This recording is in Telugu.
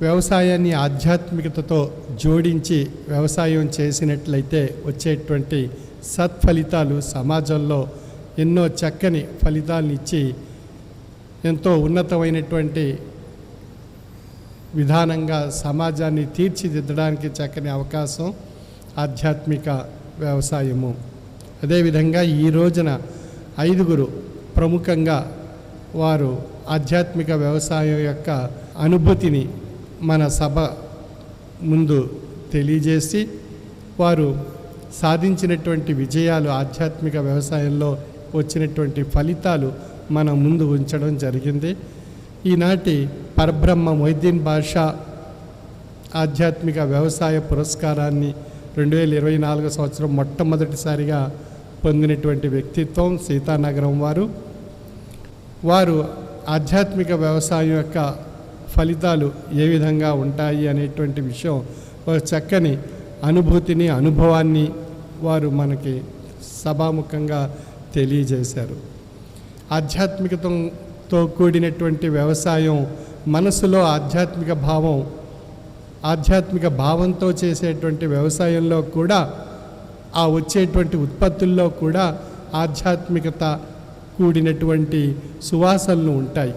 వ్యవసాయాన్ని ఆధ్యాత్మికతతో జోడించి వ్యవసాయం చేసినట్లయితే వచ్చేటువంటి సత్ఫలితాలు సమాజంలో ఎన్నో చక్కని ఫలితాలను ఇచ్చి ఎంతో ఉన్నతమైనటువంటి విధానంగా సమాజాన్ని తీర్చిదిద్దడానికి చక్కని అవకాశం ఆధ్యాత్మిక వ్యవసాయము. అదేవిధంగా ఈ రోజున ఐదుగురు ప్రముఖంగా వారు ఆధ్యాత్మిక వ్యవసాయం యొక్క అనుభూతిని మన సభ ముందు తెలియజేసి వారు సాధించినటువంటి విజయాలు ఆధ్యాత్మిక వ్యవసాయంలో వచ్చినటువంటి ఫలితాలు మన ముందు ఉంచడం జరిగింది. ఈనాటి పరబ్రహ్మ మొయిద్దీన్ బాషా ఆధ్యాత్మిక వ్యవసాయ పురస్కారాన్ని రెండు వేల ఇరవై నాలుగో సంవత్సరం మొట్టమొదటిసారిగా పొందినటువంటి వ్యక్తిత్వం సీతానగరం వారు. వారు ఆధ్యాత్మిక వ్యవసాయం యొక్క ఫలితాలు ఏ విధంగా ఉంటాయి అనేటువంటి విషయం ఒక చక్కని అనుభూతిని అనుభవాన్ని వారు మనకి సభాముఖంగా తెలియజేశారు. ఆధ్యాత్మికతతో కూడినటువంటి వ్యవసాయం మనసులో ఆధ్యాత్మిక భావం ఆధ్యాత్మిక భావంతో చేసేటువంటి వ్యవసాయంలో కూడా ఆ వచ్చేటువంటి ఉత్పత్తుల్లో కూడా ఆధ్యాత్మికత కూడినటువంటి సువాసనలు ఉంటాయి.